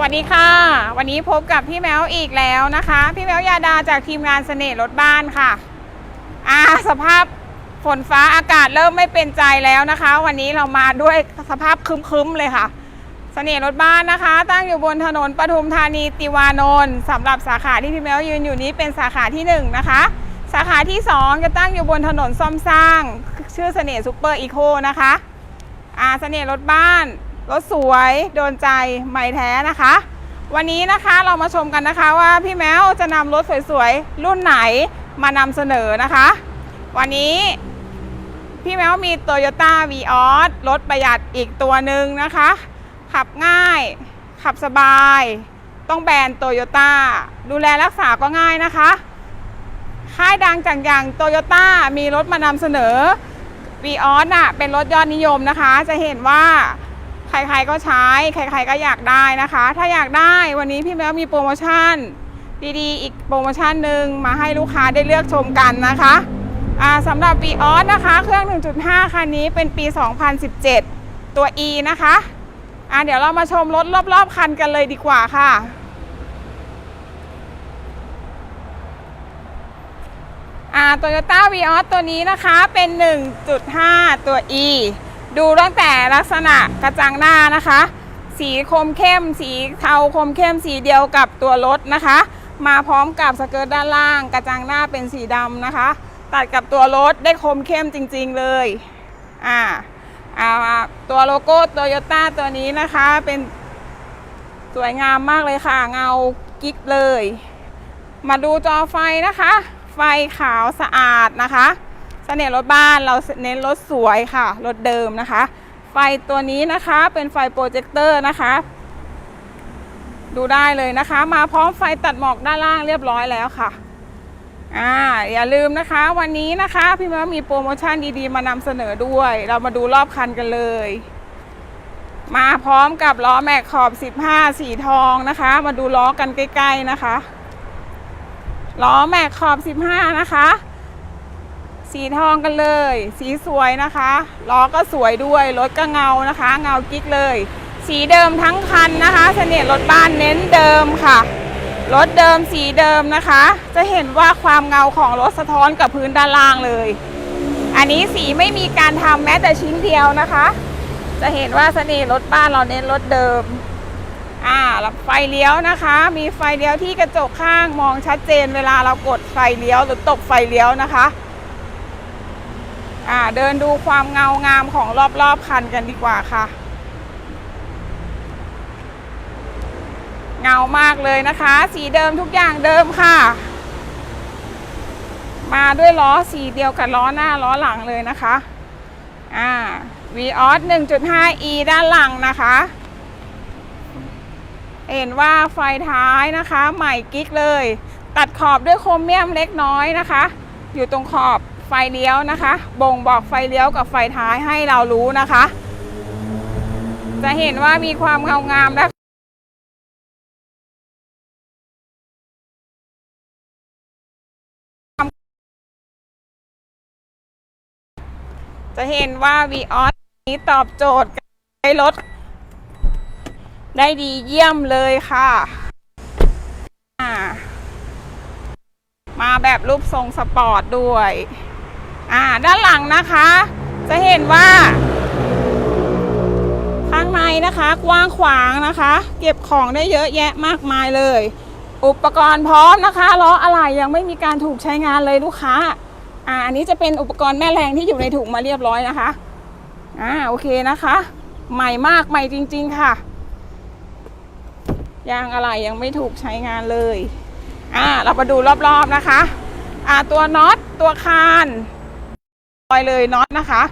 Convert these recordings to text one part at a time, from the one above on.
วัสดีค่ะ วันนี้พบกับพี่แมวอีกแล้วนะคะ พี่แมวยาดาจากทีมงานเสน่ห์รถบ้านค่ะอ่าสภาพฝนฟ้าอากาศเริ่มไม่เป็นใจแล้วนะคะ วันนี้เรามาด้วยสภาพคึ้มๆเลยค่ะเสน่ห์รถบ้านนะคะ ตั้งอยู่บนถนนปทุมธานีติวานนท์สำหรับสาขาที่พี่แมวยืนอยู่นี้เป็นสาขาที่หนึ่งนะคะ สาขาที่สองจะตั้งอยู่บนถนนซ่อมสร้าง ชื่อเสน่ห์ซูเปอร์อีโคนะคะอาเสน่ห์รถบ้าน รถสวยโดนใจใหม่แท้นะคะ วันนี้นะคะเรามาชมกันนะคะว่าพี่แมวจะนำรถสวยๆรุ่นไหนมานำเสนอนะคะ วันนี้พี่แมวมี Toyota v ีออสรถประหยัดอีกตัวหนึ่งนะคะ ขับง่าย ขับสบาย ต้องแบรนด์โตโยต้าดูแลรักษาก็ง่ายนะคะค่ายดังจากอย่างโตโยต้ามีรถมานำเสนอวีออสน่ะเป็นรถยอดนิยมนะคะ จะเห็นว่า ครๆก็ใช้ ใครๆก็อยากได้นะคะ ถ้าอยากได้วันนี้พี่แมวมีโปรโมชั่น ดีๆ อีกโปรโมชั่นหนึ่งมาให้ลูกค้าได้เลือกชมกันนะคะสำหรับวีออสนะคะ เครื่อง 1.5 คันนี้เป็นปี 2017 ตัว E นะคะอ่าเดี๋ยวเรามาชมรถรอบๆ คันกันเลยดีกว่าค่ะอ่า Toyota v ีออตัวนี้นะคะเป็น 1.5 ตัว E ดูตั้งแต่ลักษณะกระจังหน้านะคะ สีคมเข้ม สีเทาคมเข้มสีเดียวกับตัวรถนะคะ มาพร้อมกับสเกิร์ตด้านล่าง กระจังหน้าเป็นสีดำนะคะ ตัดกับตัวรถได้คมเข้มจริง ๆเลยอ่าอ่าตัวโลโก้ Toyota ตัวนี้นะคะ เป็นสวยงามมากเลยค่ะ เงากิ๊กเลย มาดูจอไฟนะคะ ไฟขาวสะอาดนะคะ เสน่ห์รถบ้านเราเน้นรถสวยค่ะ รถเดิมนะคะ ไฟตัวนี้นะคะเป็นไฟโปรเจคเตอร์นะคะ ดูได้เลยนะคะ มาพร้อมไฟตัดหมอกด้านล่างเรียบร้อยแล้วค่ะอ่าอย่าลืมนะคะ วันนี้นะคะ พี่แมวมีโปรโมชั่นดีๆ มานำเสนอด้วย เรามาดูรอบคันกันเลย มาพร้อมกับล้อแม็กขอบ 15 สีทองนะคะ มาดูล้อกันใกล้ ๆนะคะล้อแม็กขอบ 15 นะคะ สีทองกันเลย สีสวยนะคะล้อก็สวยด้วยรถก็เงานะคะ เงากิ๊กเลย สีเดิมทั้งคันนะคะเสน่ห์รถบ้านเน้นเดิมค่ะรถเดิมสีเดิมนะคะ จะเห็นว่าความเงาของรถสะท้อนกับพื้นด้านล่างเลย อันนี้สีไม่มีการทำแม้แต่ชิ้นเดียวนะคะ จะเห็นว่าเสน่ห์รถบ้านเราเน้นรถเดิมอ่าแล้วไฟเลี้ยวนะคะ มีไฟเลี้ยวที่กระจกข้างมองชัดเจนเวลาเรากดไฟเลี้ยวหรือตบไฟเลี้ยวนะคะ อ่าเดินดูความเงางามของรอบๆคันกันดีกว่าค่ะ เงามากเลยนะคะ สีเดิมทุกอย่างเดิมค่ะ มาด้วยล้อสีเดียวกับล้อหน้าล้อหลังเลยนะคะอ่า v ีออส 1.5e ด้านหลังนะคะ เห็นว่าไฟท้ายนะคะ ใหม่กิ๊กเลย ตัดขอบด้วยโครเมียมเล็กน้อยนะคะ อยู่ตรงขอบ ไฟเลี้ยวนะคะ บ่งบอกไฟเลี้ยวกับไฟท้ายให้เรารู้นะคะ จะเห็นว่ามีความเงางามและจะเห็นว่า v ีออสนี้ตอบโจทย์การใช้รถ ได้ดีเยี่ยมเลยค่ะอ่ามาแบบรูปทรงสปอร์ตด้วย อ่าด้านหลังนะคะ จะเห็นว่า ข้างในนะคะกว้างขวางนะคะ เก็บของได้เยอะแยะมากมายเลย อุปกรณ์พร้อมนะคะล้ออะไรยังไม่มีการถูกใช้งานเลยลูกค้าอ่าอันนี้จะเป็นอุปกรณ์แม่แรงที่อยู่ในถุงมาเรียบร้อยนะคะอ่าโอเคนะคะ ใหม่มากใหม่จริง ๆ ค่ะยางอะไรยังไม่ถูกใช้งานเลย อ่า เรามาดูรอบๆนะคะ อ่า ตัวน็อต ตัวคาน ลอยเลยน็อตนะคะ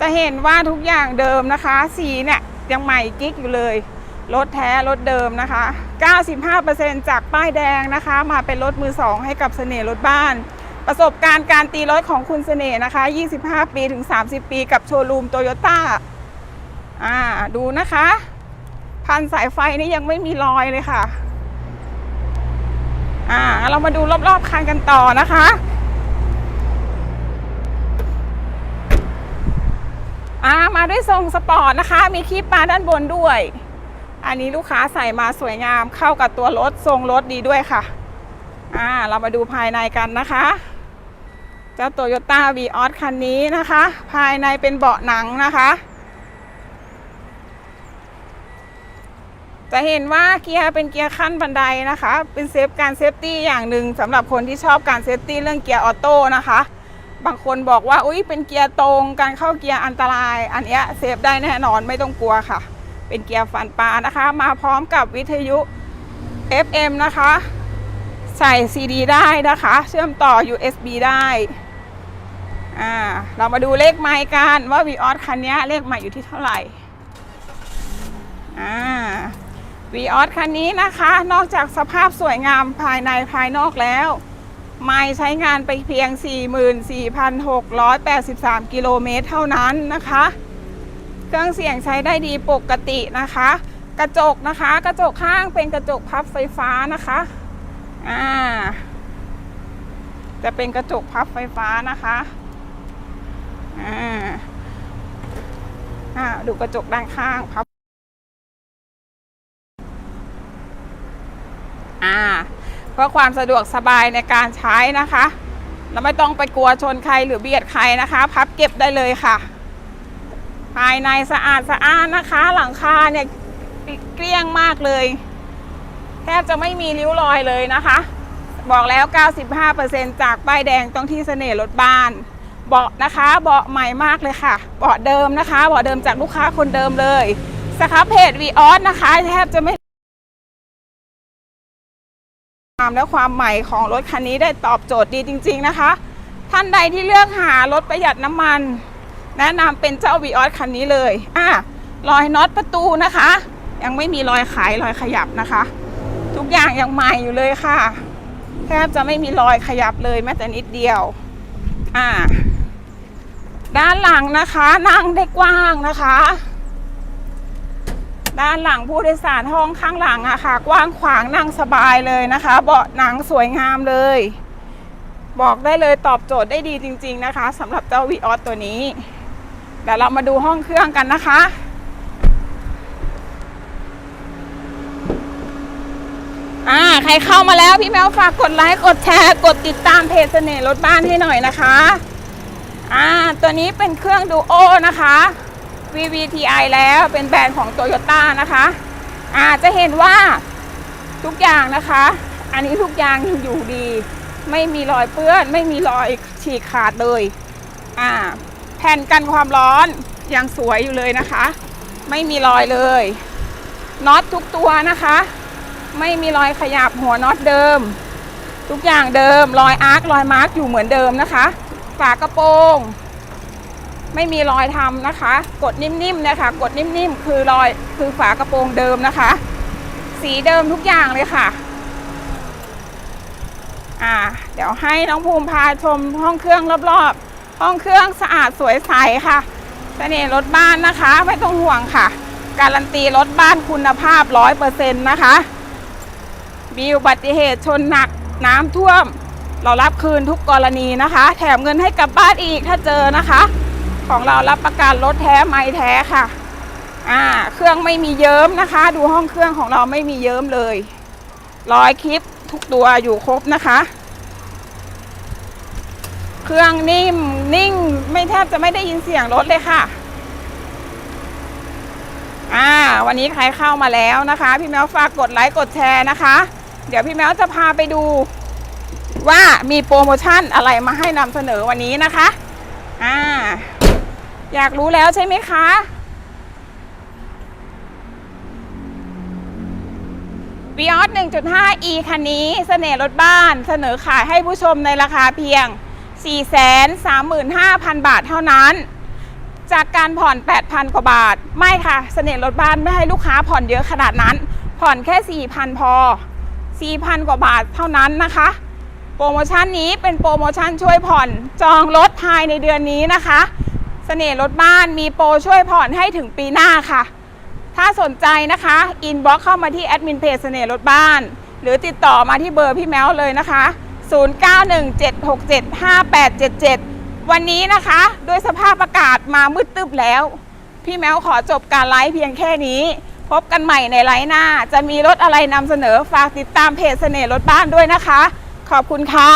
จะเห็นว่าทุกอย่างเดิมนะคะ สีเนี่ยยังใหม่กิ๊กอยู่เลยรถแท้รถเดิมนะคะ 95%จากป้ายแดงนะคะ มาเป็นรถมือสองให้กับเสน่ห์รถบ้าน ประสบการณ์การตีรถของคุณเสน่ห์นะคะ 25 ปีถึง 30 ปีกับโชว์รูมโตโยต้าอ่าดูนะคะ พันสายไฟนี่ยังไม่มีรอยเลยค่ะ อ่า เรามาดูรอบๆคันกันต่อนะคะ อ่ามาด้วยทรงสปอร์ตนะคะ มีคีบปลาด้านบนด้วย อันนี้ลูกค้าใส่มาสวยงามเข้ากับตัวรถทรงรถดีด้วยค่ะอ่าเรามาดูภายในกันนะคะเจ้าโตโยต้าวีออสคันนี้นะคะ ภายในเป็นเบาะหนังนะคะ จะเห็นว่าเกียร์เป็นเกียร์ขั้นบันไดนะคะ เป็นเซฟการเซฟตี้อย่างหนึ่งสำหรับคนที่ชอบการเซฟตี้เรื่องเกียร์ออโต้นะคะ บางคนบอกว่าอุ้ยเป็นเกียร์ตรงการเข้าเกียร์อันตราย อันเนี้ยเซฟได้แน่นอนไม่ต้องกลัวค่ะ เป็นเกียร์ฟันปลานะคะ มาพร้อมกับวิทยุ FM นะคะ ใส่ CD ได้นะคะ เชื่อมต่อ USB ได้อ่าเรามาดูเลขไมค์กันว่า v ีออสคันนี้เลขไมค์อยู่ที่เท่าไหร่อ่าวีออสคันนี้นะคะ นอกจากสภาพสวยงามภายในภายนอกแล้ว ไม่ใช้งานไปเพียง 44,683 กิโลเมตรเท่านั้นนะคะ เครื่องเสียงใช้ได้ดีปกตินะคะ กระจกนะคะ กระจกข้างเป็นกระจกพับไฟฟ้านะคะอ่าจะเป็นกระจกพับไฟฟ้านะคะอ่าอ่าดูกระจกด้านข้างพับอ่า เพื่อความสะดวกสบายในการใช้นะคะเราไม่ต้องไปกลัวชนใครหรือเบียดใครนะคะ พับเก็บได้เลยค่ะ ภายในสะอาดสะอ้านนะคะ หลังคาเนี่ยเกลี้ยงมากเลย แทบจะไม่มีริ้วรอยเลยนะคะ บอกแล้ว 95%จากป้ายแดงต้องที่เสน่ห์รถบ้าน เบาะนะคะเบาะใหม่มากเลยค่ะเบาะเดิมนะคะเบาะเดิมจากลูกค้าคนเดิมเลยสครับเพจวีออสนะคะ แทบจะไม่ ความและความใหม่ของรถคันนี้ได้ตอบโจทย์ดีจริง ๆนะคะ ท่านใดที่เลือกหารถประหยัดน้ำมัน แนะนำเป็นเจ้าวีออสคันนี้เลยอะรอยน็อตประตูนะคะ ยังไม่มีรอยขายรอยขยับนะคะ ทุกอย่างยังใหม่อยู่เลยค่ะ แทบจะไม่มีรอยขยับเลยแม้แต่นิดเดียวอ่าด้านหลังนะคะนั่งได้กว้างนะคะ ด้านหลังผู้โดยสารห้องข้างหลังอะค่ะ กว้างขวางนั่งสบายเลยนะคะ เบาะหนังสวยงามเลย บอกได้เลยตอบโจทย์ได้ดีจริง ๆนะคะสำหรับเจ้าวีออสตัวนี้เดี๋ยวเรามาดูห้องเครื่องกันนะคะอ่าใครเข้ามาแล้วพี่แมวฝากกดไลค์กดแชร์ กดติดตามเพจเสน่ห์รถบ้านให้หน่อยนะคะอ่าตัวนี้เป็นเครื่องดูโอนะคะ VVTi แล้วเป็นแบรนด์ของ Toyota นะคะอาจจะเห็นว่าทุกอย่างนะคะ อันนี้ทุกอย่างยังอยู่ดี ไม่มีรอยเปื้อน ไม่มีรอยฉีกขาดเลยอ่าแผ่นกันความร้อนยังสวยอยู่เลยนะคะ ไม่มีรอยเลยน็อตทุกตัวนะคะ ไม่มีรอยขยับหัวน็อตเดิม ทุกอย่างเดิมรอยอาร์ครอยมาร์กอยู่เหมือนเดิมนะคะ ฝากระโปรง ไม่มีรอยทำนะคะ กดนิ่มๆนะคะ กดนิ่มๆ คือรอยคือฝากระโปรงเดิมนะคะ สีเดิมทุกอย่างเลยค่ะ อ่า เดี๋ยวให้น้องภูมิพาชมห้องเครื่องรอบๆ ห้องเครื่องสะอาดสวยใสค่ะเสน่ห์รถบ้านนะคะ ไม่ต้องห่วงค่ะ การันตีรถบ้านคุณภาพร้อยเปอร์เซ็นต์นะคะมีอุบัติเหตุชนหนักน้ำท่วม เรารับคืนทุกกรณีนะคะ แถมเงินให้กลับบ้านอีกถ้าเจอนะคะ ของเรารับประกันรถแท้ไม่แท้ค่ะอ่าเครื่องไม่มีเยิ้มนะคะ ดูห้องเครื่องของเราไม่มีเยิ้มเลยรอยคลิปทุกตัวอยู่ครบนะคะ เครื่องนิ่มนิ่งไม่แทบจะไม่ได้ยินเสียงรถเลยค่ะอ่าวันนี้ใครเข้ามาแล้วนะคะ พี่แมวฝากกดไลค์กดแชร์นะคะ เดี๋ยวพี่แมวจะพาไปดูว่ามีโปรโมชั่นอะไรมาให้นำเสนอวันนี้นะคะอ่า อยากรู้แล้วใช่ไหมคะวีออส 1.5 e คันนี้เสน่ห์รถบ้านเสนอขายให้ผู้ชมในราคาเพียง 435,000 บาทเท่านั้น จากการผ่อน 8,000 กว่าบาท ไม่ค่ะเสน่ห์รถบ้านไม่ให้ลูกค้าผ่อนเยอะขนาดนั้น ผ่อนแค่ 4,000 พอ 4,000 กว่าบาทเท่านั้นนะคะโปรโมชั่นนี้เป็นโปรโมชั่นช่วยผ่อนจองรถภายในเดือนนี้นะคะ เสน่ห์รถบ้านมีโปรช่วยผ่อนให้ถึงปีหน้าค่ะ ถ้าสนใจนะคะอินบ็อกเข้ามาที่แอดมินเพจเสน่ห์รถบ้าน หรือติดต่อมาที่เบอร์พี่แมวเลยนะคะ 0917675877 วันนี้นะคะด้วยสภาพอากาศมามืดตึบแล้ว พี่แมวขอจบการไลฟ์เพียงแค่นี้ พบกันใหม่ในไลน์หน้า จะมีรถอะไรนำเสนอฝากติดตามเพจเสน่ห์รถบ้านด้วยนะคะ ขอบคุณค่ะ